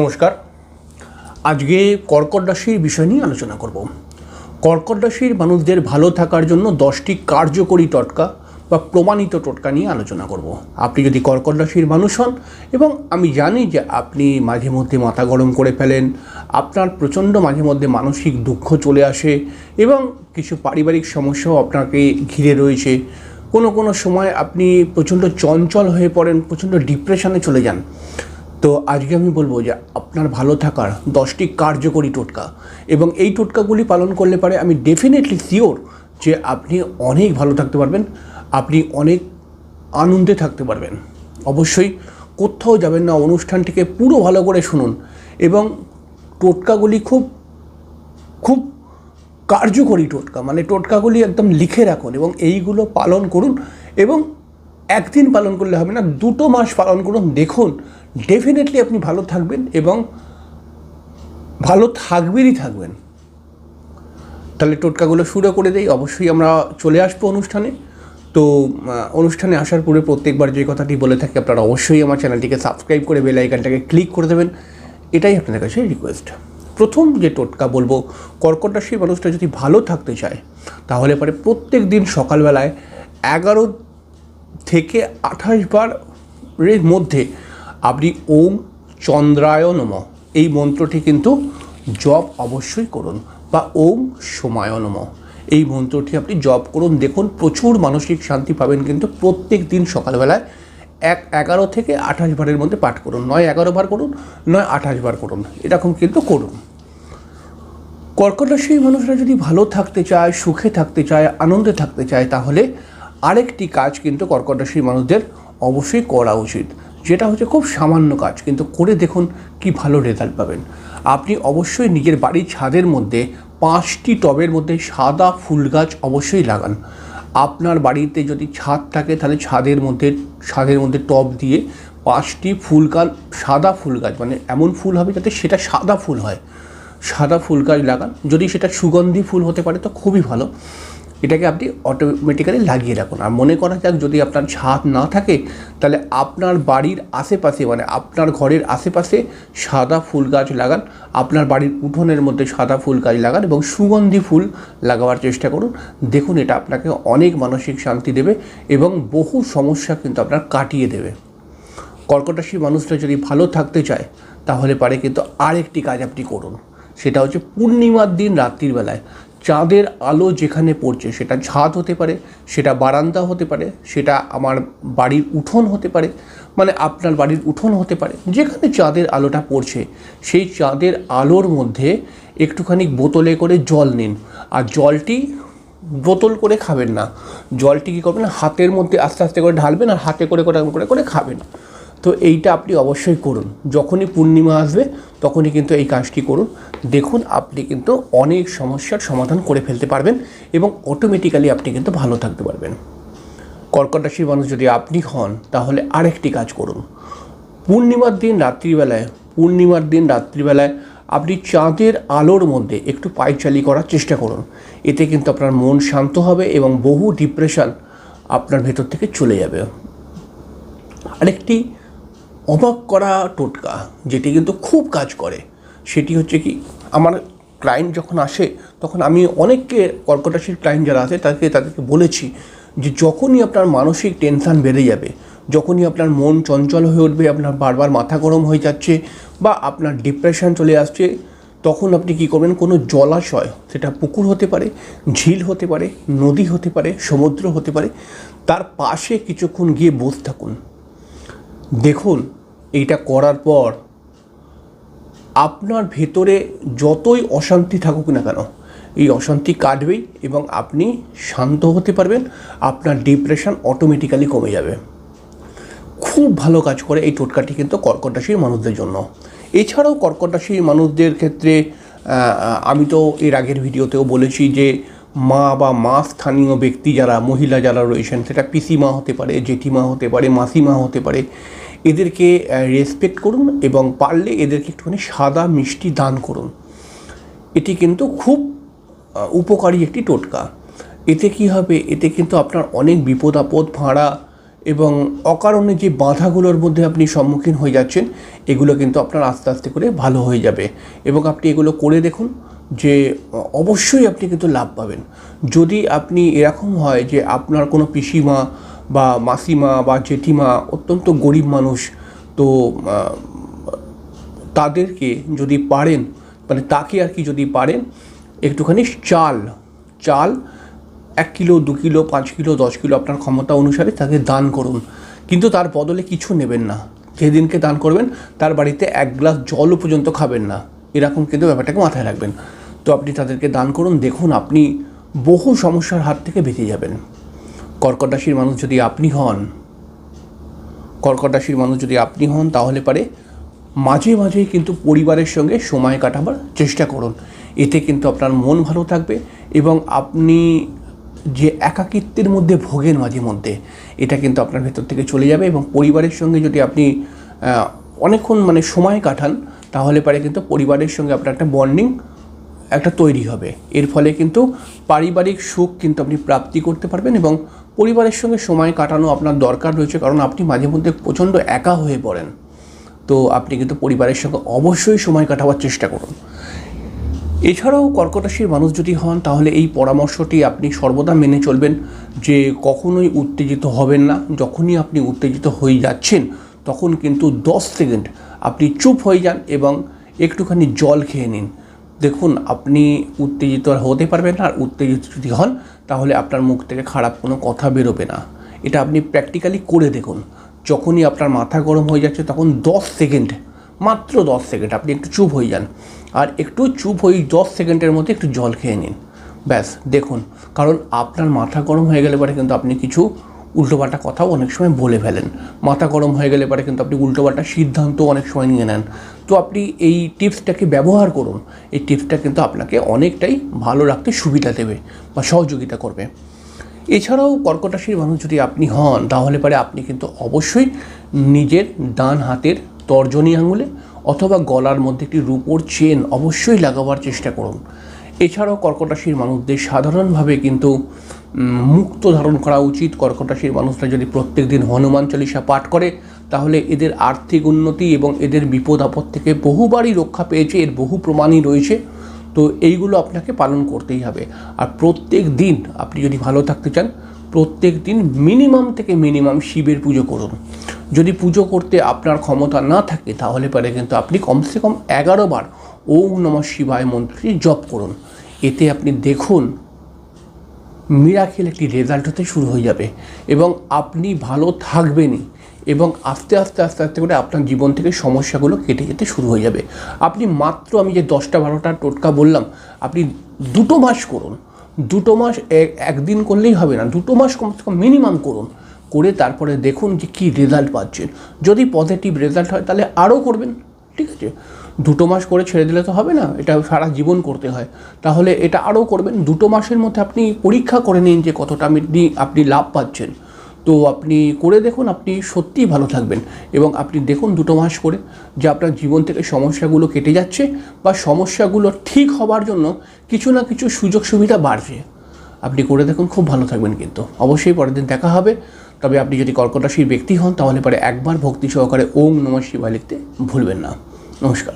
নমস্কার। আজকে কর্কট রাশির বিষয় নিয়ে আলোচনা করব। কর্কট রাশির মানুষদের ভালো থাকার জন্য দশটি কার্যকরী টটকা বা প্রমাণিত টোটকা নিয়ে আলোচনা করব। আপনি যদি কর্কট রাশির মানুষ হন এবং আমি জানি যে আপনি মাঝে মধ্যে মাথা গরম করে ফেলেন, আপনার প্রচণ্ড মাঝে মধ্যে মানসিক দুঃখ চলে আসে এবং কিছু পারিবারিক সমস্যাও আপনাকে ঘিরে রয়েছে। কোনো কোনো সময় আপনি প্রচণ্ড চঞ্চল হয়ে পড়েন, প্রচণ্ড ডিপ্রেশনে চলে যান। তো আজকে আমি বলব যে আপনার ভালো থাকার দশটি কার্যকরী টোটকা এবং এই টোটকাগুলি পালন করলে পারে আমি ডেফিনেটলি শিওর যে আপনি অনেক ভালো থাকতে পারবেন, আপনি অনেক আনন্দে থাকতে পারবেন। অবশ্যই কোথাও যাবেন না, অনুষ্ঠানটিকে পুরো ভালো করে শুনুন এবং টোটকাগুলি খুব খুব কার্যকরী টোটকা মানে টোটকাগুলি একদম লিখে রাখুন এবং এইগুলো পালন করুন এবং একদিন পালন করলে হবে না, দুটো মাস পালন করুন। দেখুন ডেফিনেটলি আপনি ভালো থাকবেন এবং ভালো থাকবেনই থাকবেন। তাহলে টোটকাগুলো শুরু করে দেই। অবশ্যই আমরা চলে আসব অনুষ্ঠানে। তো অনুষ্ঠানে আসার পরে প্রত্যেকবার যে কথাটি বলে থাকি, আপনারা অবশ্যই আমার চ্যানেলটিকে সাবস্ক্রাইব করে বেল আইকনটাকে ক্লিক করে দেবেন। এটাই আপনাদের কাছে রিকোয়েস্ট প্রথম যে টোটকা বলব, কর্কট রাশির মানুষটা যদি ভালো থাকতে চায়, তাহলে পরে প্রত্যেক দিন সকালবেলায় এগারো থেকে আঠাশ বারের মধ্যে আপনি ওম চন্দ্রায় নম। এই মন্ত্রটি কিন্তু জপ অবশ্যই করুন বা ওম সোমায় নম। এই মন্ত্রটি আপনি জপ করুন। দেখুন, প্রচুর মানসিক শান্তি পাবেন কিন্তু প্রত্যেক দিন সকালবেলায় এক এগারো থেকে আঠাশ বারের মধ্যে পাঠ করুন। নয় এগারো বার করুন, নয় আঠাশ বার করুন। এরকম কিন্তু করুন। কর্কট রাশির মানুষরা যদি ভালো থাকতে চায়, সুখে থাকতে চায়, আনন্দে থাকতে চায়, তাহলে আরেকটি কাজ কিন্তু কর্কট রাশির মানুষদের অবশ্যই করা উচিত। যেটা হচ্ছে খুব সামান্য কাজ, কিন্তু করে দেখুন কি ভালো রেজাল্ট পাবেন। আপনি অবশ্যই নিজের বাড়ির ছাদের মধ্যে পাঁচটি টবের মধ্যে সাদা ফুল গাছ অবশ্যই লাগান। আপনার বাড়িতে যদি ছাদ থাকে, তাহলে ছাদের মধ্যে ছাদের মধ্যে টব দিয়ে পাঁচটি ফুল গাছ, সাদা ফুল গাছ মানে এমন ফুল হবে যাতে সেটা সাদা ফুল হয়। সাদা ফুল গাছ লাগান। যদি সেটা সুগন্ধি ফুল হতে পারে, তো খুবই ভালো। এটাকে আপনি অটোমেটিক্যালি লাগিয়ে রাখুন। আর মনে করা যাক যদি আপনার ছাদ না থাকে, তাহলে আপনার বাড়ির আশেপাশে মানে আপনার ঘরের আশেপাশে সাদা ফুল গাছ লাগান, আপনার বাড়ির উঠোনের মধ্যে সাদা ফুল গাছ লাগান এবং সুগন্ধি ফুল লাগাবার চেষ্টা করুন। দেখুন এটা আপনাকে অনেক মানসিক শান্তি দেবে এবং বহু সমস্যা কিন্তু আপনার কাটিয়ে দেবে। কর্কট মানুষরা যদি ভালো থাকতে চায়, তাহলে পারে কিন্তু আরেকটি কাজ আপনি করুন। সেটা হচ্ছে পূর্ণিমার দিন রাত্রির বেলায়। চাঁদের আলো যেখানে পড়ছে, সেটা ছাদ হতে পারে, সেটা বারান্দা হতে পারে, সেটা আমার বাড়ির উঠোন হতে পারে মানে আপনার বাড়ির উঠোন হতে পারে, যেখানে চাঁদের আলোটা পড়ছে, সেই চাঁদের আলোর মধ্যে একটুখানি বোতলে করে জল নিন। আর জলটি বোতল করে খাবেন না। জলটি কী করবেন? হাতের মধ্যে আস্তে আস্তে করে ঢালবেন আর হাতে করে করে করে করে খাবেন। তো এইটা আপনি অবশ্যই করুন। যখনই পূর্ণিমা আসবে, তখনই কিন্তু এই কাজটি করুন। দেখুন, আপনি কিন্তু অনেক সমস্যার সমাধান করে ফেলতে পারবেন এবং অটোমেটিক্যালি আপনি কিন্তু ভালো থাকতে পারবেন। কর্কট রাশির মানুষ যদি আপনি হন, তাহলে আরেকটি কাজ করুন। পূর্ণিমার দিন রাত্রিবেলায়, পূর্ণিমার দিন রাত্রিবেলায় আপনি চাঁদের আলোর মধ্যে একটু পায়চালি করার চেষ্টা করুন। এতে কিন্তু আপনার মন শান্ত হবে এবং বহু ডিপ্রেশন আপনার ভেতর থেকে চলে যাবে। আরেকটি অবাক করা টোটকা, যেটি কিন্তু খুব কাজ করে, সেটি হচ্ছে কি, আমার ক্লায়েন্ট যখন আসে, তখন আমি অনেককে কর্কটাশীর ক্লায়েন্ট যারা আছে, তাকে, তাদেরকে বলেছি যে যখনই আপনার মানসিক টেনশান বেড়ে যাবে, যখনই আপনার মন চঞ্চল হয়ে উঠবে, আপনার বারবার মাথা গরম হয়ে যাচ্ছে, বা আপনার ডিপ্রেশন চলে আসছে, তখন আপনি কী করবেন? কোনো জলাশয়, সেটা পুকুর হতে পারে, ঝিল হতে পারে, নদী হতে পারে, সমুদ্র হতে পারে, তার পাশে কিছুক্ষণ গিয়ে বসে থাকুন। দেখুন, এইটা করার পর আপনার ভেতরে যতই অশান্তি থাকুক না কেন, এই অশান্তি কাটবেই এবং আপনি শান্ত হতে পারবেন, আপনার ডিপ্রেশন অটোমেটিক্যালি কমে যাবে। খুব ভালো কাজ করে এই টোটকাটি কিন্তু কর্কট রাশির মানুষদের জন্য। এছাড়াও কর্কট রাশির মানুষদের ক্ষেত্রে আমি তো এর আগের ভিডিওতেও বলেছি যে মা বা মা স্থানীয় ব্যক্তি যারা, মহিলা যারা রয়েছেন, সেটা পিসিমা হতে পারে, জেঠিমা হতে পারে, মাসিমা হতে পারে, এদেরকে রেসপেক্ট করুন এবং পারলে এদেরকে একটুখানি সাদা মিষ্টি দান করুন। এটি কিন্তু খুব উপকারী একটি টোটকা। এতে কি হবে? এতে কিন্তু আপনার অনেক বিপদ আপদ, ভাঁড়া এবং অকারণে যে বাধাগুলোর মধ্যে আপনি সম্মুখীন হয়ে যাচ্ছেন, এগুলো কিন্তু আপনার আস্তে আস্তে করে ভালো হয়ে যাবে। এবং আপনি এগুলো করে দেখুন যে, অবশ্যই আপনি কিন্তু লাভ পাবেন। যদি আপনি এরকম হয় যে, আপনার কোনো পিসিমা বা মাসিমা বা জেঠিমা অত্যন্ত গরিব মানুষ, তো তাদেরকে যদি পারেন মানে তাকে আর কি যদি পারেন, একটুখানি চাল চাল এক কিলো, দু কিলো, পাঁচ কিলো, দশ কিলো আপনার ক্ষমতা অনুসারে তাকে দান করুন। কিন্তু তার বদলে কিছু নেবেন না। যেদিনকে দান করবেন, তার বাড়িতে এক গ্লাস জলও পর্যন্ত খাবেন না। এরকম কিন্তু ব্যাপারটাকে মাথায় রাখবেন। তো আপনি তাদেরকে দান করুন। দেখুন, আপনি বহু সমস্যার হাত থেকে বেঁচে যাবেন। কর্কট রাশির মানুষ যদি আপনি হন কর্কট রাশির মানুষ যদি আপনি হন, তাহলে পারে মাঝে মাঝেই কিন্তু পরিবারের সঙ্গে সময় কাটাবার চেষ্টা করুন। এতে কিন্তু আপনার মন ভালো থাকবে এবং আপনি যে একাকিত্বের মধ্যে ভোগেন মাঝে মধ্যে, এটা কিন্তু আপনার ভেতর থেকে চলে যাবে এবং পরিবারের সঙ্গে যদি আপনি অনেকক্ষণ মানে সময় কাটান, তাহলে পারে কিন্তু পরিবারের সঙ্গে আপনার একটা বন্ডিং একটা তৈরি হবে। এর ফলে কিন্তু পারিবারিক সুখ কিন্তু আপনি প্রাপ্তি করতে পারবেন এবং পরিবারের সঙ্গে সময় কাটানো আপনার দরকার রয়েছে, কারণ আপনি মাঝে মধ্যে প্রচণ্ড একা হয়ে পড়েন। তো আপনি কিন্তু পরিবারের সঙ্গে অবশ্যই সময় কাটাবার চেষ্টা করুন। এছাড়াও কর্কট মানুষ যদি হন, তাহলে এই পরামর্শটি আপনি সর্বদা মেনে চলবেন যে কখনোই উত্তেজিত হবেন না। যখনই আপনি উত্তেজিত হয়ে যাচ্ছেন, তখন কিন্তু দশ সেকেন্ড আপনি চুপ হয়ে যান এবং একটুখানি জল খেয়ে নিন। দেখুন, আপনি উত্তেজিত আর হতে পারবেন না, আর উত্তেজিত যদি হন, তাহলে আপনার মুখ থেকে খারাপ কোনো কথা বেরোবে না। এটা আপনি প্র্যাকটিক্যালি করে দেখুন। যখনই আপনার মাথা গরম হয়ে যাচ্ছে, তখন দশ সেকেন্ড, মাত্র দশ সেকেন্ড আপনি একটু চুপ হয়ে যান। আর একটু চুপ হয়ে দশ সেকেন্ডের মধ্যে একটু জল খেয়ে নিন। ব্যাস, দেখুন। কারণ আপনার মাথা গরম হয়ে গেলে পরে কিন্তু আপনি কিছু উল্টোপাল্টা কথাও অনেক সময় বলে ফেলেন। মাথা গরম হয়ে গেলে পরে কিন্তু আপনি উল্টোপাল্টা সিদ্ধান্ত অনেক সময় নিয়ে নেন। তো আপনি এই টিপসটাকে ব্যবহার করুন। এই টিপসটা কিন্তু আপনাকে অনেকটাই ভালো রাখতে সুবিধা দেবে বা সহযোগিতা করবে। এছাড়াও কর্কট রাশির মানুষ যদি আপনি হন, তাহলে পরে আপনি কিন্তু অবশ্যই নিজের ডান হাতের তর্জনী আঙুলে অথবা গলার মধ্যে একটি রূপোর চেন অবশ্যই লাগাবার চেষ্টা করুন। এছাড়াও কর্কট রাশির মানুষদের সাধারণভাবে কিন্তু মুক্ত ধারণ করা উচিত কর্কট রাশির মানুষরা যদি প্রত্যেক দিন হনুমান চালিসা পাঠ করে, তাহলে এদের আর্থিক উন্নতি এবং এদের বিপদ আপদ থেকে বহুবারই রক্ষা পেয়েছে, এর বহু প্রমাণই রয়েছে। তো এইগুলো আপনাকে পালন করতেই হবে। আর প্রত্যেক দিন আপনি যদি ভালো থাকতে চান, প্রত্যেক দিন মিনিমাম থেকে মিনিমাম শিবের পুজো করুন। যদি পুজো করতে আপনার ক্ষমতা না থাকে, তাহলে পরে কিন্তু আপনি কমসে কম এগারো বার ওম নমঃ শিবায় মন্ত্রটি জপ করুন। এতে আপনি দেখুন মিরাকেল একটি রেজাল্ট হতে শুরু হয়ে যাবে এবং আপনি ভালো থাকবেনই এবং আস্তে আস্তে আস্তে আস্তে করে আপনার জীবন থেকে সমস্যাগুলো কেটে যেতে শুরু হয়ে যাবে। আপনি মাত্র আমি যে দশটা বারোটা টোটকা বললাম, আপনি দুটো মাস করুন। দুটো মাস এক- একদিন করলেই হবে না। দুটো মাস কমসে কম মিনিমাম করুন। করে তারপরে দেখুন যে কী রেজাল্ট পাচ্ছেন। যদি পজিটিভ রেজাল্ট হয় তাহলে আরও করবেন। ঠিক আছে? দুটো মাস করে ছেড়ে দিলে তো হবে না, এটা সারা জীবন করতে হয়। তাহলে এটা আরও করবেন, দুটো মাসের মধ্যে আপনি পরীক্ষা করে নিন যে কতটা আপনি আপনি লাভ পাচ্ছেন। তো আপনি করে দেখুন, আপনি সত্যিই ভালো থাকবেন এবং আপনি দেখুন দুটো মাস করে যে আপনার জীবন থেকে সমস্যাগুলো কেটে যাচ্ছে বা সমস্যাগুলো ঠিক হবার জন্য কিছু না কিছু সুযোগ সুবিধা বাড়ছে। আপনি করে দেখুন, খুব ভালো থাকবেন কিন্তু। অবশ্যই পরের দিন দেখা হবে। তবে আপনি যদি কর্কট রাশির ব্যক্তি হন, তাহলে পরে একবার ভক্তি সহকারে ওম নমঃ শিবায় লিখতে ভুলবেন না। নমস্কার।